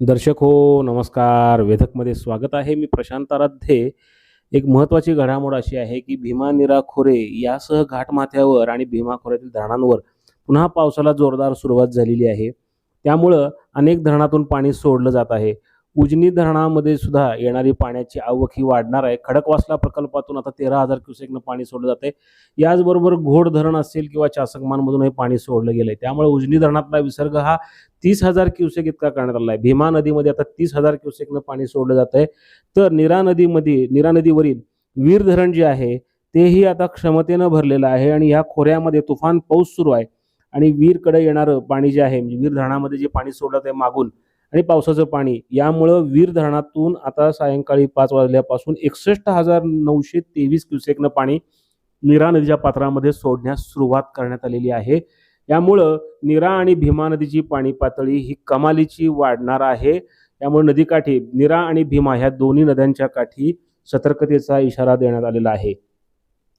दर्शक हो नमस्कार. वेधकमध्ये स्वागत आहे. मी प्रशांत आराध्ये. एक महत्त्वाची घडामोड अशी आहे की भीमा निरा खोरे यासह घाटमाथ्यावर आणि भीमा खोऱ्यातील धरणांवर पुन्हा पावसाला जोरदार सुरुवात झालेली आहे. त्यामुळं अनेक धरणातून पाणी सोडलं जात आहे. उजनी धरणामध्ये सुद्धा येणारी पाण्याची आवक ही वाढणार आहे. खडकवासला प्रकल्पातून आता तेरा हजार क्युसेकनं पाणी सोडलं जाते याचबरोबर घोड धरण असेल किंवा चासकमानमधूनही पाणी सोडलं गेलं आहे त्यामुळे उजनी धरणातला विसर्ग हा तीस हजार क्युसेक इतका करण्यात आला आहे. भीमा नदीमध्ये आता तीस हजार क्युसेकनं पाणी सोडलं जात आहे तर निरा नदीमध्ये निरा नदीवरील वीर धरण जे आहे तेही आता क्षमतेनं भरलेलं आहे आणि ह्या खोऱ्यामध्ये तुफान पाऊस सुरू आहे. आणि वीरकडे येणारं पाणी जे आहे म्हणजे वीर धरणामध्ये जे पाणी सोडलं आहे मागून आणि पावसाचं पाणी. यामुळं वीर धरणातून आता सायंकाळी पाच वाजल्यापासून एकसष्ट हजार नऊशे तेवीस क्युसेकनं पाणी निरा नदीच्या पात्रामध्ये सोडण्यास सुरुवात करण्यात आलेली आहे. यामुळं निरा आणि भीमा नदीची पाणी पातळी ही कमालीची वाढणार आहे. त्यामुळे नदीकाठी निरा आणि भीमा ह्या दोन्ही नद्यांच्या काठी सतर्कतेचा इशारा देण्यात आलेला आहे.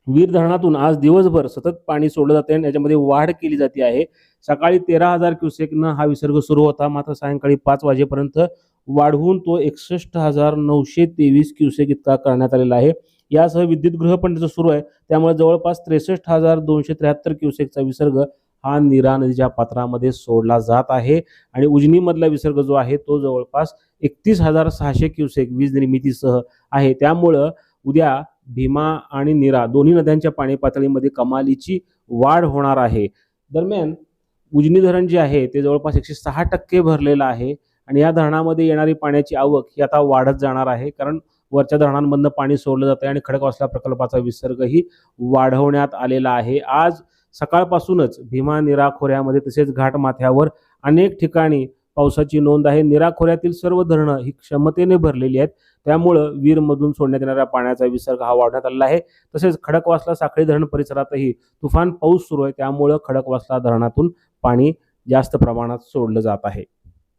वीर धरणातून आज दिवसभर सतत पाणी सोडलं जाते आणि याच्यामध्ये वाढ केली जाते आहे. सकाळी तेरा हजार क्युसेकनं हा विसर्ग सुरू होता. मात्र सायंकाळी पाच वाजेपर्यंत वाढवून तो एकसष्ट हजार नऊशे तेवीस क्युसेक इतका करण्यात आलेला आहे. यासह विद्युत गृह पण त्याचं सुरू आहे. त्यामुळे जवळपास त्रेसष्ट हजार दोनशे त्र्याहत्तर क्युसेकचा विसर्ग हा निरा नदीच्या पात्रामध्ये सोडला जात आहे. आणि उजनीमधला विसर्ग जो आहे तो जवळपास एकतीस हजार सहाशे क्युसेक वीज निर्मितीसह आहे. त्यामुळं उद्या भीमा आणि निरा दोन्ही नद्यांच्या पाणी पातळीमध्ये कमालीची वाढ होणार आहे. दरम्यान उजनी धरण जे आहे ते जवळपास एकशे सहा टक्के भरलेलं आहे आणि या धरणामध्ये येणारी पाण्याची आवक ही आता वाढत जाणार आहे कारण वरच्या धरणांमधनं पाणी सोडलं जातं आणि खडकवासला प्रकल्पाचा विसर्गही वाढवण्यात आलेला आहे. आज सकाळपासूनच भीमा निरा खोऱ्यामध्ये तसेच घाटमाथ्यावर अनेक ठिकाणी पावसाची नोंद आहे. निरा खोऱ्यातील सर्व धरणं ही क्षमतेने भरलेली आहेत. त्यामुळं वीरमधून सोडण्यात येणाऱ्या पाण्याचा विसर्ग हा वाढण्यात आलेला आहे. तसेच खडकवासला साखळी धरण परिसरातही तुफान पाऊस सुरू आहे. त्यामुळं खडकवासला धरणातून पाणी जास्त प्रमाणात सोडलं जात आहे.